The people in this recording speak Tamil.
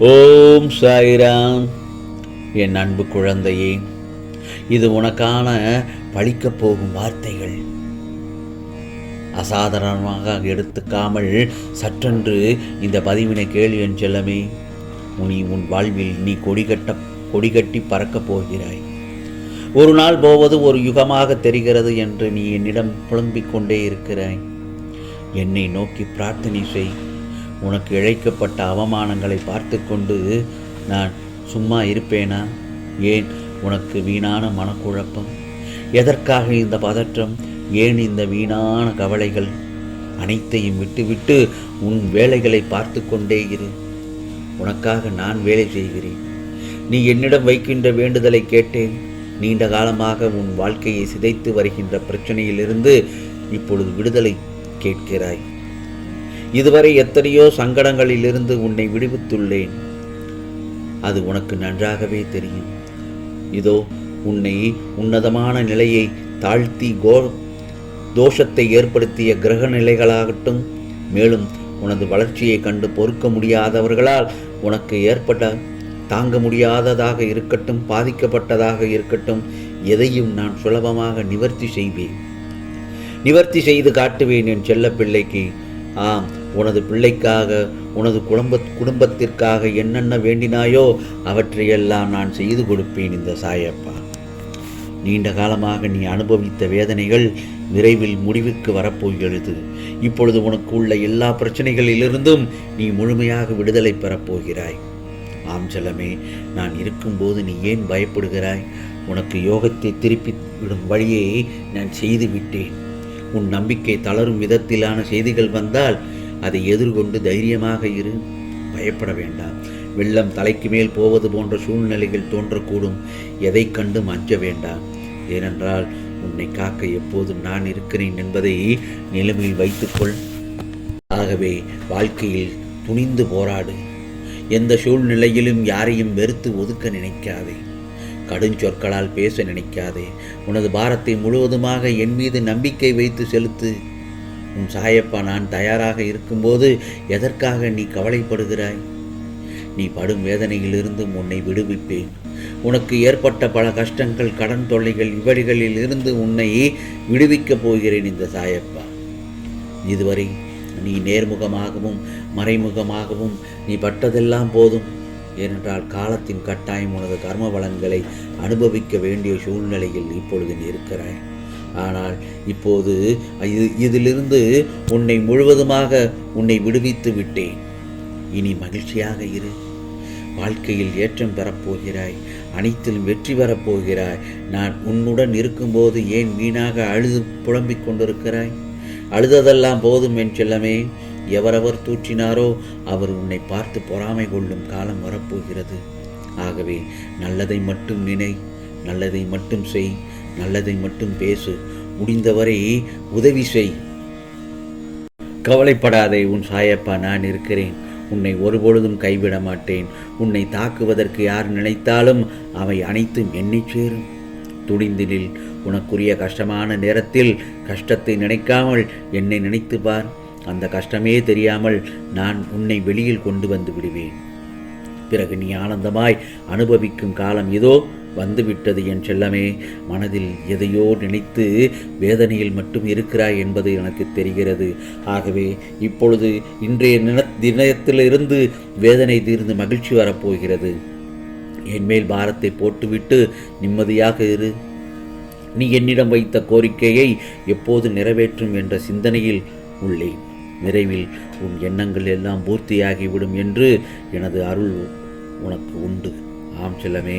ஓம் சாய்ராம். என் அன்பு குழந்தையே இது உனக்கான பழிக்கப் போகும் வார்த்தைகள். அசாதாரணமாக எடுத்துக்காமல் சற்றென்று இந்த பதிவினை கேள்வி என் செல்லமே உனி உன் வாழ்வில் நீ கொடிகட்ட கொடிகட்டி பறக்கப் போகிறாய். ஒரு நாள் போவது ஒரு யுகமாக தெரிகிறது என்று நீ என்னிடம் புலம்பிக் கொண்டே இருக்கிறாய். என்னை நோக்கி பிரார்த்தனை செய். உனக்கு இழைக்கப்பட்ட அவமானங்களை பார்த்து கொண்டு நான் சும்மா இருப்பேனா? ஏன் உனக்கு வீணான மனக்குழப்பம்? எதற்காக இந்த பதற்றம்? ஏன் இந்த வீணான கவலைகள்? அனைத்தையும் விட்டுவிட்டு உன் வேலைகளை பார்த்து கொண்டே இரு. உனக்காக நான் வேலை செய்கிறேன். நீ என்னிடம் வைக்கின்ற வேண்டுதலை கேட்டேன். நீண்ட காலமாக உன் வாழ்க்கையை சிதைத்து வருகின்ற பிரச்சனையிலிருந்து இப்பொழுது விடுதலை கேட்கிறாய். இதுவரை எத்தனையோ சங்கடங்களிலிருந்து உன்னை விடுவித்துள்ளேன். அது உனக்கு நன்றாகவே தெரியும். இதோ உன்னை உன்னதமான நிலையை தாழ்த்தி கோ தோஷத்தை ஏற்படுத்திய கிரக நிலைகளாகட்டும் மேலும் உனது வளர்ச்சியை கண்டு பொறுக்க முடியாதவர்களால் உனக்கு ஏற்பட்ட தாங்க முடியாததாக இருக்கட்டும் பாதிக்கப்பட்டதாக இருக்கட்டும் எதையும் நான் சுலபமாக நிவர்த்தி செய்வேன். நிவர்த்தி செய்து காட்டுவேன் என் செல்ல பிள்ளைக்கு ஆம் உனது பிள்ளைக்காக உனது குடும்ப குடும்பத்திற்காக என்னென்ன வேண்டினாயோ அவற்றையெல்லாம் நான் செய்து கொடுப்பேன் இந்த சாயப்பா. நீண்ட காலமாக நீ அனுபவித்த வேதனைகள் விரைவில் முடிவுக்கு வரப்போகிறது. இப்பொழுது உனக்கு உள்ள எல்லா பிரச்சனைகளிலிருந்தும் நீ முழுமையாக விடுதலை பெறப்போகிறாய். ஆம் செல்லமே நான் இருக்கும்போது நீ ஏன் பயப்படுகிறாய்? உனக்கு யோகத்தை திருப்பி விடும் வழியை நான் செய்து விட்டேன். உன் நம்பிக்கை தளரும் விதத்திலான செய்திகள் வந்தால் அதை எதிர்கொண்டு தைரியமாக இரு. பயப்பட வேண்டாம். வெள்ளம் தலைக்கு மேல் போவது போன்ற சூழ்நிலைகள் தோன்றக்கூடும். எதை கண்டும் அஞ்ச வேண்டாம். ஏனென்றால் உன்னை காக்க எப்போதும் நான் இருக்கிறேன் என்பதை நிலைமையில் வைத்துக்கொள். ஆகவே வாழ்க்கையில் துணிந்து போராடு. எந்த சூழ்நிலையிலும் யாரையும் வெறுத்து ஒதுக்க நினைக்காதே. கடுஞ்சொற்களால் பேச நினைக்காதே. உனது பாரத்தை முழுவதுமாக என் மீது நம்பிக்கை வைத்து செலுத்து. உன் சாயப்பா நான் தயாராக இருக்கும்போது எதற்காக நீ கவலைப்படுகிறாய்? நீ படும் வேதனையிலிருந்து உன்னை விடுவிப்பேன். உனக்கு ஏற்பட்ட பல கஷ்டங்கள் கடன் தொல்லைகள் இவழிகளில் இருந்து உன்னை விடுவிக்கப் போகிறேன் இந்த சாயப்பா. இதுவரை நீ நேர்முகமாகவும் மறைமுகமாகவும் நீ பட்டதெல்லாம் போதும். ஏனென்றால் காலத்தின் கட்டாயம் உனது கர்ம வளங்களை அனுபவிக்க வேண்டிய சூழ்நிலையில் இப்பொழுது நீ இருக்கிறாய். ஆனால் இப்போது இது இதிலிருந்து உன்னை முழுவதுமாக உன்னை விடுவித்து விட்டேன். இனி மகிழ்ச்சியாக இரு. வாழ்க்கையில் ஏற்றம் பெறப்போகிறாய். அனைத்திலும் வெற்றி பெறப் போகிறாய் நான் உன்னுடன் இருக்கும்போது ஏன் வீணாக அழுது புலம்பிக் கொண்டிருக்கிறாய்? அழுததெல்லாம் போதும் என் செல்லமே. எவரவர் தூற்றினாரோ அவர் உன்னை பார்த்து பொறாமை கொள்ளும் காலம் வரப்போகிறது. ஆகவே நல்லதை மட்டும் நினை நல்லதை மட்டும் செய். நல்லதை மட்டும் பேசு. முடிந்தவரை உதவி செய். கவலைப்படாதே உன் சாயப்பா நான் இருக்கிறேன். உன்னை ஒருபொழுதும் கைவிட மாட்டேன். உன்னை தாக்குவதற்கு யார் நினைத்தாலும் அவை அனைத்தும் என்னைச் சேரும். துணிந்தினில் உனக்குரிய கஷ்டமான நேரத்தில் கஷ்டத்தை நினைக்காமல் என்னை நினைத்து பார். அந்த கஷ்டமே தெரியாமல் நான் உன்னை வெளியில் கொண்டு வந்து விடுவேன். பிறகு நீ ஆனந்தமாய் அனுபவிக்கும் காலம் இதோ. வந்துவிட்டது என் செல்லமே. மனதில் எதையோ நினைத்து வேதனையில் மட்டும் இருக்கிறாய் என்பது எனக்கு தெரிகிறது. ஆகவே இப்பொழுது இன்றைய நின தினத்திலிருந்து வேதனை தீர்ந்து மகிழ்ச்சி வரப்போகிறது. என்மேல் பாரத்தை போட்டுவிட்டு நிம்மதியாக இரு. நீ என்னிடம் வைத்த கோரிக்கையை எப்போது நிறைவேற்றும் என்ற சிந்தனையில் உள்ளேன். விரைவில் உன் எண்ணங்கள் எல்லாம் பூர்த்தியாகிவிடும் என்று எனது அருள் உனக்கு உண்டு. ஆம் செல்லமே.